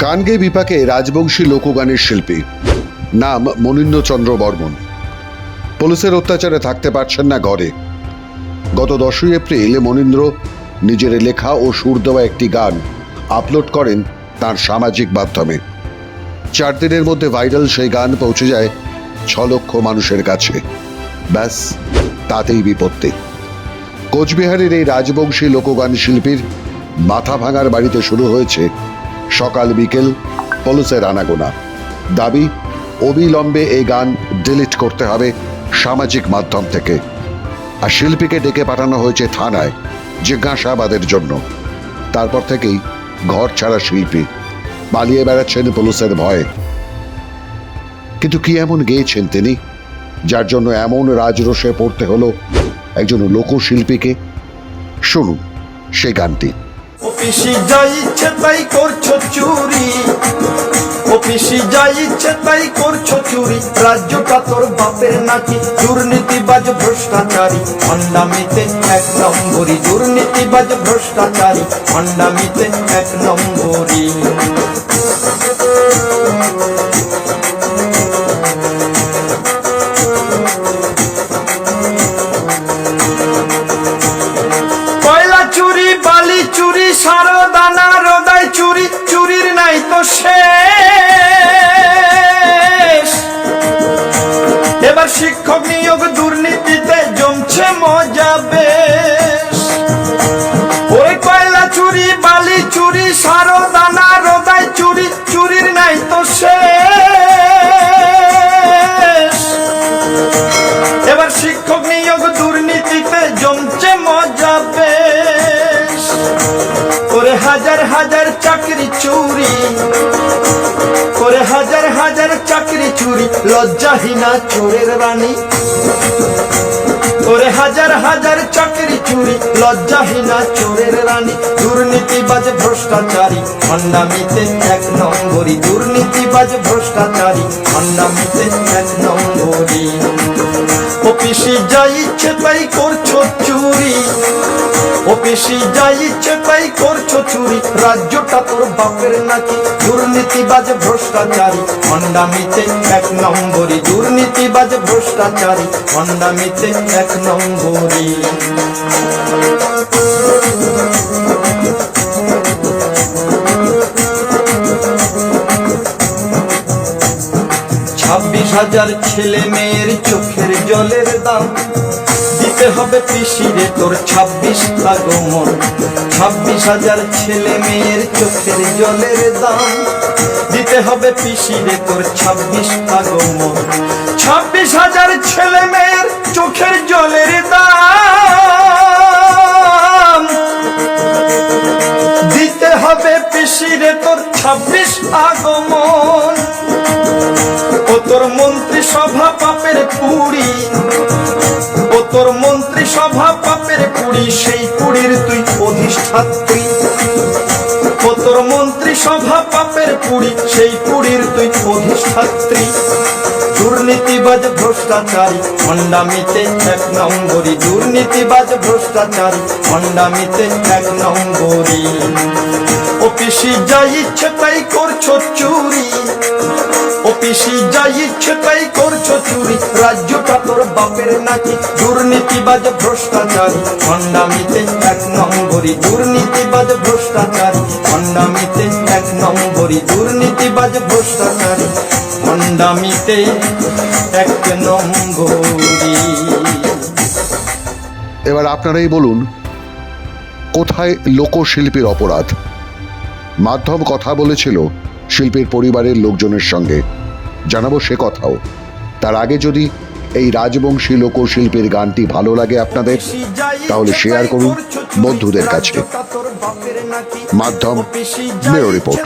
গান গেয়ে বিপাকে রাজবংশী লোকগানের শিল্পী। নাম মনীন্দ্রচন্দ্র বর্মন। পুলিশের অত্যাচারে থাকতে পারছেন না ঘরে। গত দশই এপ্রিল মনীন্দ্র নিজের লেখা ও সুর দেওয়া একটি গান আপলোড করেন তার সামাজিক মাধ্যমে। চার দিনের মধ্যে ভাইরাল সেই গান পৌঁছে যায় ছ লক্ষ মানুষের কাছে। ব্যাস, তাতেই বিপত্তি। কোচবিহারের এই রাজবংশী লোকগান শিল্পীর মাথা ভাঙার বাড়িতে শুরু হয়েছে সকাল বিকেল পুলিশের আনাগোনা দাবি, অবিলম্বে এই গান ডিলিট করতে হবে সামাজিক মাধ্যম থেকে। আর শিল্পীকে ডেকে পাঠানো হয়েছে থানায় জিজ্ঞাসাবাদের জন্য। তারপর থেকেই ঘর ছাড়া শিল্পী পালিয়ে বেড়াচ্ছেন পুলিশের ভয়ে। কিন্তু কি এমন গেয়েছেন তিনি, যার জন্য এমন রাজরোষে পড়তে হলো একজন লোকশিল্পীকে? শুনুন সেই গানটি। অফিসে যাই ইচ্ছে তাই করছ চুরি। অফিসে যাই ইচ্ছে তাই করছ চুরি। রাজ্যটা তোর বাপের নাকি দুর্নীতিবাজ ভ্রষ্টাচারী। অন্ডামিতে এক নম্বরই দুর্নীতিবাজ ভ্রষ্টাচারী। অন্ডামিতে এক নম্বরই। হাজার হাজার চাকরি চুরি। করে হাজার হাজার চাকরি চুরি, লজ্জাহীনা চোরের রানী করে হাজার হাজার চাকরি চুরি, লজ্জাহীনা চোরের রানী। দুর্নীতিবাজ ভ্রষ্টাচারী হন্ডামিতে এক নম্বরী। দুর্নীতিবাজ ভ্রষ্টাচারী হন্ডামিতে এক নম্বরী। অফিসে যাই ইচ্ছে তাই করছ চুরি। অফিসে যাই ইচ্ছে তাই করছ চুরি। রাজ্যটা তোর বাপের নাকি দুর্নীতিবাজ ভ্রষ্টাচারী। হন্ডামিতে এক নম্বরী দুর্নীতিবাজ ভ্রষ্টাচারী। হন্ডামিতে এক নম্বরী হাজার ছেলে মেয়ের চোখের জলের দাম। দিতে হবে পিসিরে তোর ছাব্বিশ আগমন। ছাব্বিশ হাজার ছেলে মেয়ের চোখের জলের দাম। দিতে হবে পিসিরে তোর ছাব্বিশ আগমন। ছাব্বিশ হাজার ছেলে মেয়ের চোখের জলের দাম। দিতে হবে পিসিরে তোর ছাব্বিশ আগমন। তোর মন্ত্রী সভা পাপের পুরি ও তোর মন্ত্রী সভা পাপের কুড়ি, সেই কুড়ির তুই অধিষ্ঠাত্রী ও তোর মন্ত্রী সভা পাপের কুড়ি, সেই কুড়ির তুই অধিষ্ঠাত্রী দুর্নীতিবাজ ভ্রষ্টাচারী হন্ডামিতে এক নম্বরী। দুর্নীতিবাজ ভ্রষ্টাচারী হন্ডামিতে এক নম্বরী। অফিসে যা ইচ্ছে তাই করছ চুরি। রাজ্যটা তোর বাপের নাকি দুর্নীতিবাজ ভ্রষ্টাচারী হন্ডামিতে এক নম্বরী দুর্নীতিবাজ ভ্রষ্টাচারী হন্ডামিতে এক নম্বরী দুর্নীতিবাজ ভ্রষ্টাচারী হন্ডামিতে এক নম্বরী এবার আপনারাই বলুন, কোথায় লোকশিল্পীর অপরাধ? মাধ্যম কথা বলেছিল শিল্পীর পরিবারের লোকজনের সঙ্গে। জানাব সে কথাও। তার আগে যদি এই রাজবংশী লোকশিল্পীর গানটি ভালো লাগে আপনাদের, তাহলে শেয়ার করুন বন্ধুদের কাছে। মাধ্যম রিপোর্ট।